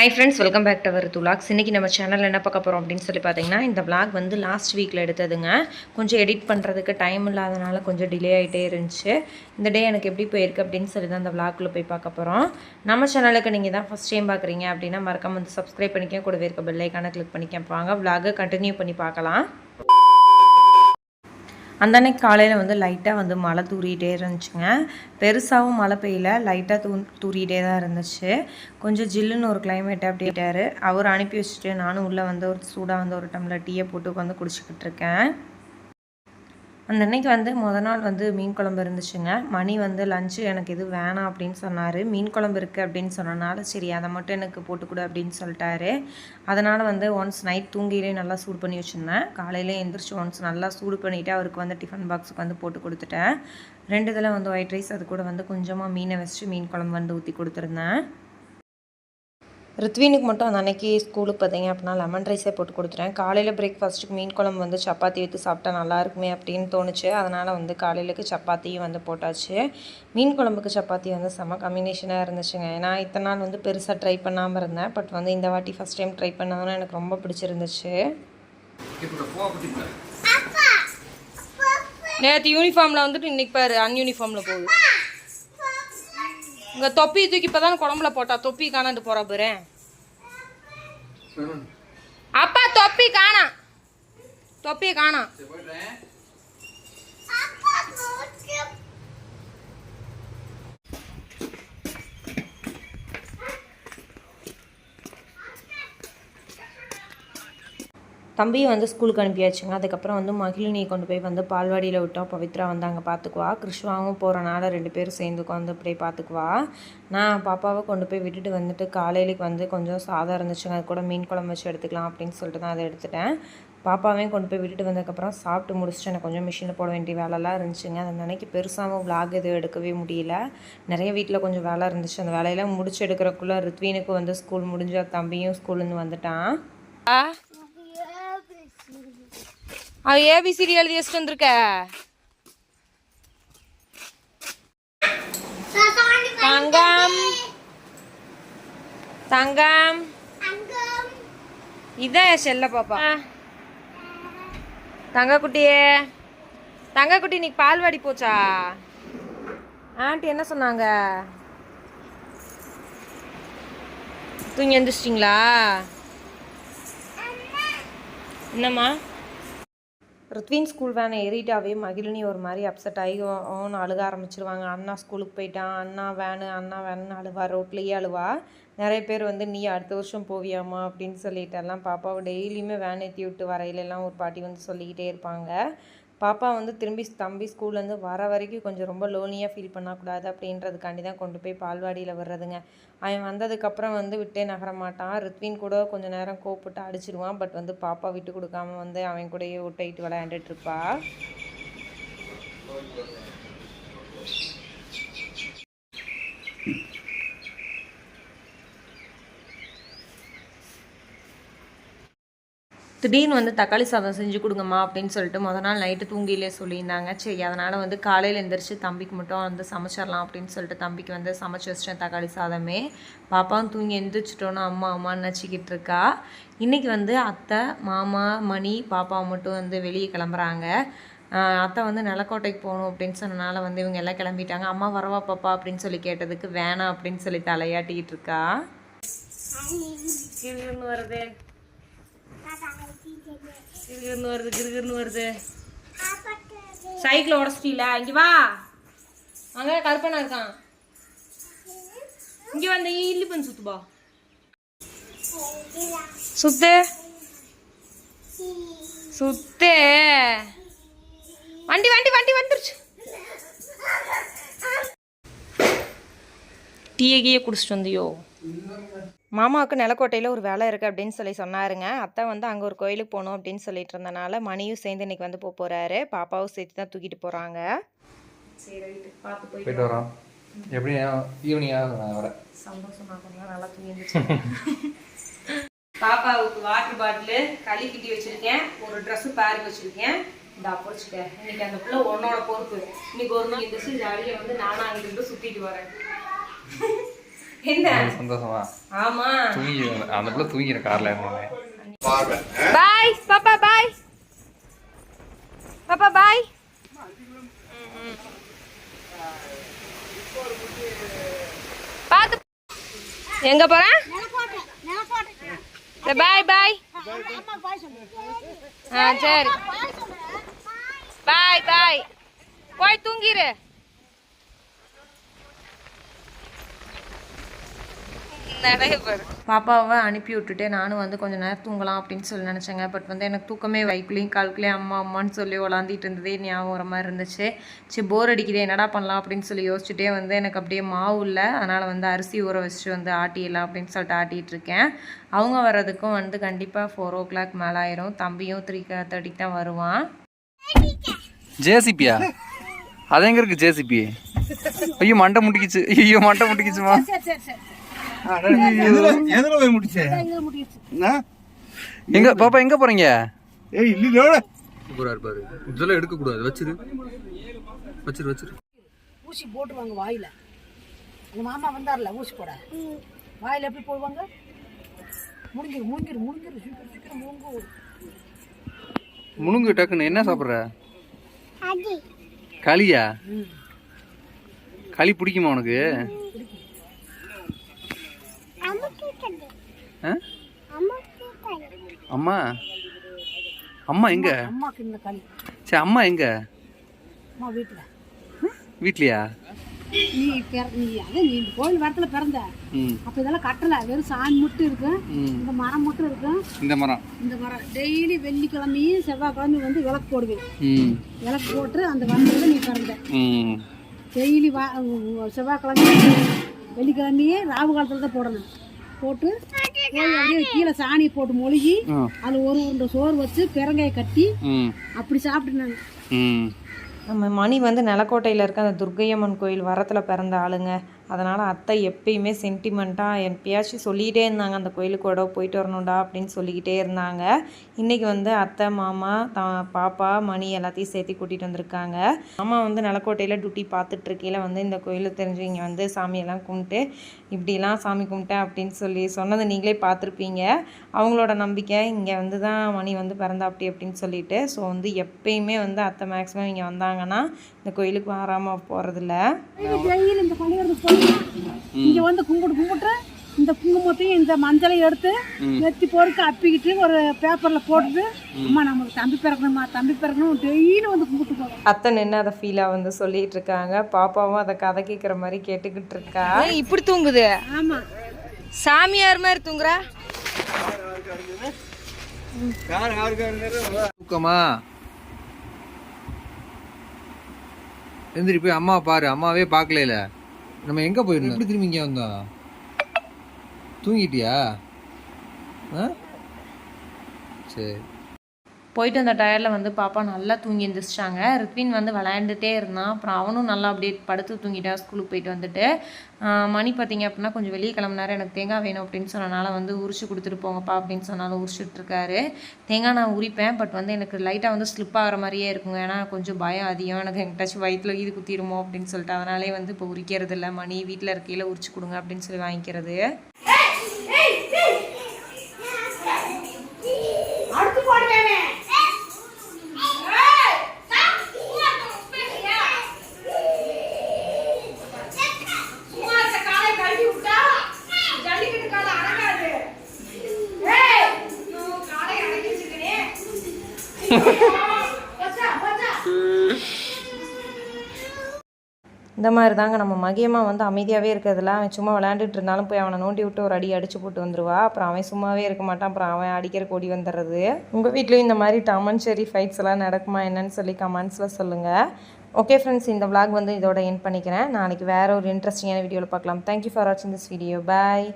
Hi friends welcome back to our துலாக்ஸ் இன்றைக்கி நம்ம சேனலில் என்ன பார்க்க போகிறோம் அப்படின்னு சொல்லி பார்த்தீங்கன்னா இந்த விளாக் வந்து லாஸ்ட் வீக்கில் எடுத்ததுங்க. கொஞ்சம் எடிட் பண்ணுறதுக்கு டைம் இல்லாதனால கொஞ்சம் டிலே ஆகிட்டே இருந்துச்சு. இந்த டே எனக்கு எப்படி போயிருக்கு அப்படின்னு சொல்லி தான் இந்த vlogக்குள்ள போய் பார்க்க போகிறோம் நம்ம சேனலுக்கு நீங்கள் தான் ஃபஸ்ட் டைம் பார்க்குறீங்க அப்படின்னா மறக்காம வந்து சப்ஸ்கிரைப் பண்ணிக்க கூடவே இருக்க பெல்லைக்கான கிளிக் பண்ணிக்க வாங்க விளாகை கண்டினியூ பண்ணி பார்க்கலாம். அந்த அன்னைக்கு காலையில் வந்து லைட்டாக வந்து மழை தூறிகிட்டே இருந்துச்சுங்க. பெருசாகவும் மழை பெய்யல. லைட்டாக தூ தூறிகிட்டே தான் இருந்துச்சு. கொஞ்சம் ஜில்லுன்னு ஒரு கிளைமேட் அப்படிட்டாரு அவர் அனுப்பி வச்சுட்டு நானும் உள்ளே வந்து ஒரு சூடாக வந்து ஒரு டம்ளர் டீயை போட்டு உட்காந்து குடிச்சிக்கிட்டு இருக்கேன். அந்த அன்னைக்கு வந்து முத நாள் வந்து மீன் குழம்பு இருந்துச்சுங்க. மணி வந்து லஞ்சு எனக்கு இது வேணாம் அப்படின்னு சொன்னார். மீன் குழம்பு இருக்குது அப்படின்னு சொன்னனால சரி அதை மட்டும் எனக்கு போட்டுக்கொடு அப்படின்னு சொல்லிட்டாரு. அதனால் வந்து ஒன்ஸ் நைட் தூங்கிலே நல்லா சூடு பண்ணி வச்சுருந்தேன். காலையிலே எந்திரிச்சு ஒன்ஸ் நல்லா சூடு பண்ணிவிட்டு அவருக்கு வந்து டிஃபன் பாக்ஸுக்கு வந்து போட்டு கொடுத்துட்டேன். ரெண்டு இதில் வந்து ஒயிட் ரைஸ் அது கூட வந்து கொஞ்சமாக மீனை வச்சு மீன் குழம்பு வந்து ஊற்றி கொடுத்துருந்தேன். ரித்வீனுக்கு மட்டும் அந்த அன்னைக்கு ஸ்கூலுக்கு பார்த்தீங்க அப்படின்னா லெமன் ரைஸே போட்டு கொடுத்துட்டேன். காலையில் பிரேக்ஃபாஸ்ட்டுக்கு மீன் குழம்பு வந்து சப்பாத்தி ஊற்றி சாப்பிட்டா நல்லா இருக்குமே அப்படின்னு தோணுச்சு. அதனால் வந்து காலையிலுக்கு சப்பாத்தியும் வந்து போட்டாச்சு. மீன் குழம்புக்கு சப்பாத்தி வந்து செம்ம காம்பினேஷனாக இருந்துச்சுங்க. ஏன்னா இத்தனை நாள் வந்து பெருசாக ட்ரை பண்ணாமல் இருந்தேன். பட் வந்து இந்த வாட்டி ஃபஸ்ட் டைம் ட்ரை பண்ணதுன்னா எனக்கு ரொம்ப பிடிச்சிருந்துச்சு. நேற்று யூனிஃபார்மில் வந்துட்டு இன்னைக்கு பாரு அன்யூனிஃபார்மில் போகுது. இங்கே தொப்பி தூக்கி இப்போ தான் குழம்புல போட்டா தொப்பி காணாண்டு போகிறா பாரு. அப்பா தொப்பி காணாம் தொப்பியை காணாம் தம்பியை வந்து ஸ்கூலுக்கு அனுப்பியாச்சுங்க. அதுக்கப்புறம் வந்து மகிழினியை கொண்டு போய் வந்து பால்வாடியில் விட்டோம். பவித்ரா வந்து அங்கே பார்த்துக்குவா. கிருஷ்ணாவும் போகிறனால ரெண்டு பேரும் சேர்ந்து வந்து அப்படியே பார்த்துக்குவா. நான் பாப்பாவை கொண்டு போய் விட்டுட்டு வந்துட்டு காலையிலுக்கு வந்து கொஞ்சம் சாதம் இருந்துச்சுங்க. அது கூட மீன் குழம்பு வச்சு எடுத்துக்கலாம் அப்படின்னு சொல்லிட்டு தான் அதை எடுத்துட்டேன். பாப்பாவையும் கொண்டு போய் விட்டுட்டு வந்ததுக்கப்புறம் சாப்பிட்டு முடிச்சுட்டு எனக்கு கொஞ்சம் மிஷினில் போட வேண்டிய வேலைலாம் இருந்துச்சுங்க. அந்த நினைக்கி பெருசாகவும் விளாக் எதுவும் எடுக்கவே முடியல. நிறைய வீட்டில் கொஞ்சம் வேலை இருந்துச்சு. அந்த வேலையெல்லாம் முடிச்சு எடுக்கிறக்குள்ளே ரித்வீனுக்கு வந்து ஸ்கூல் முடிஞ்ச தம்பியும் ஸ்கூல்லேருந்து வந்துட்டான். அவ ஏபிசிடி எழுதி வச்சுட்டு வந்திருக்க. தங்கம். தங்கம். இதான் என் செல்ல பாப்பா. தங்கக்குட்டியே. தங்கக்குட்டி இன்னைக்கு பால்வாடி போச்சா? ஆண்டி என்ன சொன்னாங்க? தூங்கி எந்திரிச்சிட்டிங்களா? என்னம்மா? ருத்வின் ஸ்கூல் வேனை ஏறிட்டாவே மகிழினி ஒரு மாதிரி அப்செட் ஆகி ஓன்னு அழுக ஆரம்பிச்சிருவாங்க. அண்ணா ஸ்கூலுக்கு போயிட்டான். அண்ணா வேனு அண்ணா வேணுன்னு அழுவா ரோட்லேயே அழுவா. நிறைய பேர் வந்து நீ அடுத்த வருஷம் போவியாம்மா அப்படின்னு சொல்லிட்டு எல்லாம் பாப்பாவை டெய்லியுமே வேன் ஏற்றி விட்டு வரையிலெல்லாம் ஒரு பாட்டி வந்து சொல்லிக்கிட்டே இருப்பாங்க. பாப்பா வந்து திரும்பி தம்பி ஸ்கூல்லேருந்து வர வரைக்கும் கொஞ்சம் ரொம்ப லோனியாக ஃபீல் பண்ணக்கூடாது அப்படின்றதுக்காண்டி தான் கொண்டு போய் பால்வாடியில் வர்றதுங்க அவன் வந்ததுக்கப்புறம் வந்து விட்டே நகர மாட்டான். ரித்வின் கூட கொஞ்சம் நேரம் கோப்பிட்டு அடிச்சிடுவான் பட் வந்து பாப்பா விட்டு கொடுக்காம வந்து அவன் கூடயே விட்டுட்டு விளையாண்டுட்டு இருப்பா. திடீர்னு வந்து தக்காளி சாதம் செஞ்சு கொடுங்கம்மா அப்படின்னு சொல்லிட்டு முத நாள் நைட்டு தூங்கிலே சொல்லியிருந்தாங்க. சரி அதனால் வந்து காலையில் எழுந்திரிச்சு தம்பிக்கு மட்டும் வந்து சமைச்சிடலாம் அப்படின்னு சொல்லிட்டு தம்பிக்கு வந்து சமைச்சு வச்சிட்டேன் தக்காளி சாதமே. பாப்பாவும் தூங்கி எழுந்திரிச்சிட்டோன்னா அம்மா அம்மான்னு நச்சிக்கிட்டு இருக்கா. இன்றைக்கி வந்து அத்தை மாமா மணி பாப்பா மட்டும் வந்து வெளியே கிளம்புறாங்க. அத்தை வந்து நிலக்கோட்டைக்கு போகணும் அப்படின்னு சொன்னனால வந்து இவங்க எல்லாம் கிளம்பிட்டாங்க. அம்மா வரவா பாப்பா அப்படின்னு சொல்லி கேட்டதுக்கு வேணாம் அப்படின்னு சொல்லி தலையாட்டிக்கிட்டு இருக்கா. வருது. கிருகிருன்னு வருது கிருகிருன்னு வருது. சைக்கிள் உடச்சிட்டீல இங்க வா. அங்க கற்பனை இருக்கான். இங்க வந்து இல்லி பண்ணி சுத்துபா சுத்து. சுத்து. வண்டி வண்டி வண்டி வந்துருச்சு. டீயை கீயை குடிச்சிட்டு வந்தியோ. மாமாவுக்கு நிலக்கோட்டையில் ஒரு வேலை இருக்குது அப்படின்னு சொல்லி சொன்னாருங்க. அத்தை வந்து அங்கே ஒரு கோயிலுக்கு போகணும் அப்படின்னு சொல்லிட்டு இருந்தனால மணியும் சேர்ந்து இன்னைக்கு வந்து போக போகிறாரு பாப்பாவும் சேர்த்து தான் தூக்கிட்டு போகிறாங்க சரி ரைட்டு. பார்த்து போய் போயிட்டு வரோம். எப்படி ஈவினிங்காக நான் வரேன் சந்தோஷமா கொஞ்சம் நல்லா தூங்கி பாப்பாவுக்கு வாட்டர் பாட்டிலு களி கிட்டி வச்சிருக்கேன். ஒரு Dress பேர் வச்சிருக்கேன். இந்த பொறிச்சுக்க இன்னைக்கு அந்த பிள்ளை உன்னோட பொறுப்பு. இன்னைக்கு ஒரு நாள் இந்த ஜாலியாக வந்து நானும் அங்கிட்டு சுத்திட்டு வரேன். என்ன? சந்தோஷமா. ஆமா. தூங்கி அந்த பிள்ளை தூங்கிற கார்ல இருந்தோடனே பாய். பாப்பா பாய். பாப்பா பாய். பார்த்து எங்க போறேன் பாய் பாய். ஆ சரி. பாய் பாய். போய் தூங்கிரு. பாப்பாவை அனுப்பி விட்டுட்டு நானும் வந்து கொஞ்சம் நேரம் தூங்கலாம் அப்படின்னு சொல்லி நினச்சேங்க. பட் வந்து எனக்கு தூக்கமே வைக்குலையும் கால்குலையும் அம்மா அம்மான்னு சொல்லி உலாந்திட்டு இருந்ததே ஞாபகம் வர மாதிரி இருந்துச்சு. சரி போர் அடிக்குது என்னடா பண்ணலாம் அப்படின்னு சொல்லி யோசிச்சுட்டே வந்து எனக்கு அப்படியே மாவு இல்லை. அதனால் வந்து அரிசி ஊற வச்சுட்டு வந்து ஆட்டிடலாம் அப்படின்னு சொல்லிட்டு ஆட்டிகிட்டு இருக்கேன். அவங்க வர்றதுக்கும் வந்து கண்டிப்பாக ஃபோர் ஓ கிளாக் மேலே ஆயிரும். தம்பியும் த்ரீ தேர்ட்டிக்கு தான் வருவான். ஜேசிபியா? அது எங்க இருக்கு ஜேசிபி? ஐயோ மண்டை முட்டிக்கிச்சு. ஐயோ மண்டை முட்டிக்கிச்சுமா? எதுல போய் முடிச்சே? எங்க பாப்பா எங்க போறீங்க? ஏய் இல்ல பூரா. இருப்பாரு இதெல்லாம் எடுக்க கூடாது. வச்சிரு. வச்சிரு வச்சிரு. ஊசி போட்டுருவாங்க வாயில. உங்க மாமா வந்தார்ல ஊசி போட? வாயில எப்படி போடுவாங்க? முழுங்கிரு முழுங்கிரு முழுங்கிரு சீக்கிரம் சீக்கிரம் முழுங்கு முழுங்கு டக்குன்னு. என்ன சாப்பிட்ற? களியா? களி பிடிக்குமா உனக்கு? அம்மா அம்மா? எங்க? சரி அம்மா எங்க? வீட்லயா? நீ பிற நீ அதே நீ கோயில் வரத்துல பிறந்த. அப்ப இதெல்லாம் கட்டல. வெறும் சாமி மட்டும் இருக்கு. இந்த மரம் மட்டும் இருக்கு. இந்த மரம். இந்த மரம். டெய்லி வெள்ளிக்கிழமையும் செவ்வாய்க்கிழமையும் வந்து விளக்கு போடுவேன். விளக்கு போட்டு அந்த வந்ததுல நீ பிறந்த. டெய்லி வா செவ்வாய்க்கிழமை வெள்ளிக்கிழமையே ராவு காலத்துல தான் போடணும். போட்டு போய் அப்படியே கீழே சாணியை போட்டு மொழுகி அதில் ஒரு உருண்டை சோறு வச்சு பெரங்காயை கட்டி ம். அப்படி சாப்பிட்டு நம்ம மணி வந்து நிலக்கோட்டையில் இருக்க அந்த துர்க்கையம்மன் கோயில் வரத்தில் பிறந்த ஆளுங்க. அதனால் அத்தை எப்பயுமே சென்டிமெண்ட்டாக எப்பயாச்சும் சொல்லிகிட்டே இருந்தாங்க அந்த கோயிலுக்கு கூட போயிட்டு வரணும்டா அப்படின்னு சொல்லிக்கிட்டே இருந்தாங்க. இன்றைக்கி வந்து அத்தை மாமா தா பாப்பா மணி எல்லாத்தையும் சேர்த்து கூட்டிகிட்டு வந்திருக்காங்க. மாமா வந்து நிலக்கோட்டையில் டியூட்டி பார்த்துட்ருக்கையில் வந்து இந்த கோயிலை தெரிஞ்சு இங்கே வந்து சாமியெல்லாம் கும்பிட்டு இப்படிலாம் சாமி கும்பிட்டேன் அப்படின்னு சொல்லி சொன்னதை நீங்களே பார்த்துருப்பீங்க. அவங்களோட நம்பிக்கை இங்கே வந்து தான் மணி வந்து பிறந்தா அப்படி அப்படின்னு சொல்லிட்டு. ஸோ வந்து எப்பயுமே வந்து அத்தை மேக்ஸிமம் இங்கே வந்தாங்கன்னா இந்த கோயிலுக்கு வராமல் போகிறதில்ல இங்கே வந்து கும்பிட்டு கும்பிட்டு இந்த குங்குமத்தையும் இந்த மஞ்சளையும் எடுத்து நெத்தி பொறுக்க அப்பிக்கிட்டு ஒரு பேப்பரில் போட்டுட்டு அம்மா நமக்கு தம்பி பிறக்கணுமா தம்பி பிறக்கணும் டெய்லி வந்து கும்பிட்டு போவோம் அத்தை நின்று அதை ஃபீலாக வந்து சொல்லிட்டு இருக்காங்க. பாப்பாவும் அதை கதை கேட்குற மாதிரி கேட்டுக்கிட்டு இருக்கா? இப்படி தூங்குது. ஆமாம் சாமியார் மாதிரி தூங்குறா. தூக்கமா? எந்திரி போய் அம்மா பாரு. அம்மாவே பார்க்கல நம்ம எங்க போயிருந்தோம்? எப்படி திரும்பி இங்க வந்தோம்? தூங்கிட்டியா? ஆ? சரி. போயிட்டு அந்த டயரில் வந்து பாப்பா நல்லா தூங்கி எழுந்திரிச்சிட்டாங்க ரித்வின் வந்து விளையாண்டுட்டே இருந்தான். அப்புறம் அவனும் நல்லா அப்படியே படுத்து தூங்கிட்டான் ஸ்கூலுக்கு போயிட்டு வந்துட்டு மணி பார்த்தீங்க அப்படின்னா கொஞ்சம் வெளியே கிளம்புனாரு. எனக்கு தேங்காய் வேணும் அப்படின்னு சொன்னனால வந்து உரிச்சு கொடுத்துட்டு போங்கப்பா அப்படின்னு சொன்னாலும் உரிச்சுட்ருக்காரு தேங்காய் நான் உரிப்பேன். பட் வந்து எனக்கு லைட்டாக வந்து ஸ்லிப் ஆகிற மாதிரியே இருக்குங்க. ஏன்னா கொஞ்சம் பயம் அதிகம். எனக்கு எங்கிட்டாச்சும் வயிற்றுல இது குத்திடுமோ? அப்படின்னு சொல்லிட்டு அதனாலே வந்து இப்போ உரிக்கிறது இல்லை மணி வீட்டில் இருக்கையில் உரிச்சு கொடுங்க அப்படின்னு சொல்லி வாங்கிக்கிறது. இந்த மாதிரி தாங்க நம்ம மகியமாக வந்து அமைதியாகவே இருக்கிறதுல அவன் சும்மா விளையாண்டுட்டு இருந்தாலும் போய் அவனை நோண்டி விட்டு ஒரு அடி அடிச்சு போட்டு வந்துடுவா அப்புறம் அவன் சும்மாவே இருக்க மாட்டான். அப்புறம் அவன் அடிக்கிற கொடி வந்துடுறது. உங்கள் வீட்லேயும் இந்த மாதிரி டாம் அண்ட் செரி ஃபைட்ஸ் எல்லாம் நடக்குமா என்னன்னு சொல்லி கமெண்ட்ஸில் சொல்லுங்கள் ஓகே ஃப்ரெண்ட்ஸ் இந்த விளாக் வந்து இதோட என் பண்ணிக்கிறேன். நாளைக்கு வேறு ஒரு இன்ட்ரெஸ்டிங்கான வீடியோவில் பார்க்கலாம். தேங்க்யூ ஃபார் வாட்சிங் திஸ் வீடியோ பாய்